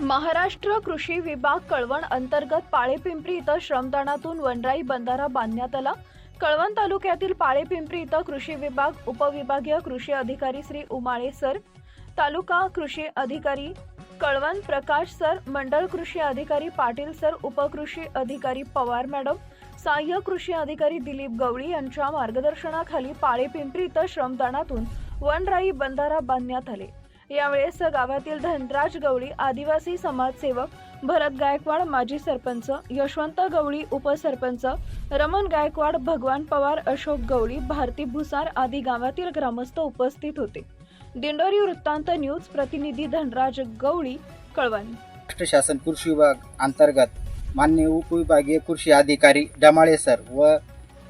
महाराष्ट्र कृषी विभाग कळवण अंतर्गत पाळेपिंपरी इथं श्रमदानातून वनराई बंधारा बांधण्यात आला कळवण तालुक्यातील पाळेपिंपरी इथं कृषी विभाग उपविभागीय कृषी अधिकारी श्री उमाळे सर तालुका कृषी अधिकारी कळवण प्रकाश सर मंडळ कृषी अधिकारी पाटील सर उपकृषी अधिकारी पवार मॅडम सहाय्यक कृषी अधिकारी दिलीप गवळी यांच्या मार्गदर्शनाखाली पाळेपिंपरी इथं श्रमदानातून वनराई बंधारा बांधण्यात आले. यावेळेस गावातील धनराज गवळी आदिवासी समाजसेवक भरत गायकवाड माजी सरपंच यशवंत गवळी उपसरपंच रमण गायकवाड भगवान पवार अशोक गवळी भारती भुसार आदी गावातील ग्रामस्थ उपस्थित होते. दिंडोरी वृत्तांत न्यूज प्रतिनिधी धनराज गवळी कळवण. महाराष्ट्र शासन कृषी विभाग अंतर्गत मान्य उपविभागीय कृषी अधिकारी डमाळे सर व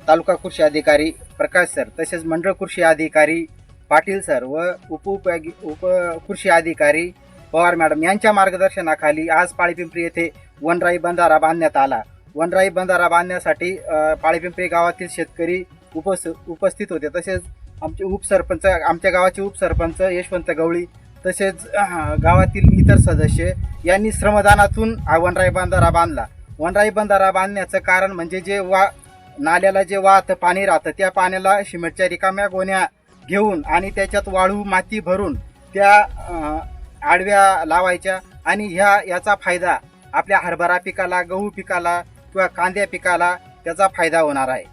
तालुका कृषी अधिकारी प्रकाश सर तसेच मंडळ कृषी अधिकारी पाटील सर व उपउपयोगी उप कृषी अधिकारी पवार मॅडम यांच्या मार्गदर्शनाखाली आज पाळीपिंपरी येथे वनराई बंधारा बांधण्यात आला. वनराई बंधारा बांधण्यासाठी पाळीपिंपरी गावातील शेतकरी उपस उपस्थित होते. तसेच आमचे उपसरपंच आमच्या गावाचे उपसरपंच यशवंत गवळी तसेच गावातील इतर सदस्य यांनी श्रमदानातून वनराई बंधारा बांधला. वनराई बंधारा बांधण्याचं कारण म्हणजे जे वा नाल्याला जे वाहतं पाणी राहतं त्या पाण्याला सिमेंटच्या रिकाम्या गोण्या घेऊन आणि त्याच्यात वाळू माती भरून त्या आडव्या लावायच्या आणि ह्या याचा फायदा आपल्या हरभरा पिकाला गहू पिकाला किंवा कांद्या पिकाला त्याचा फायदा होणार आहे.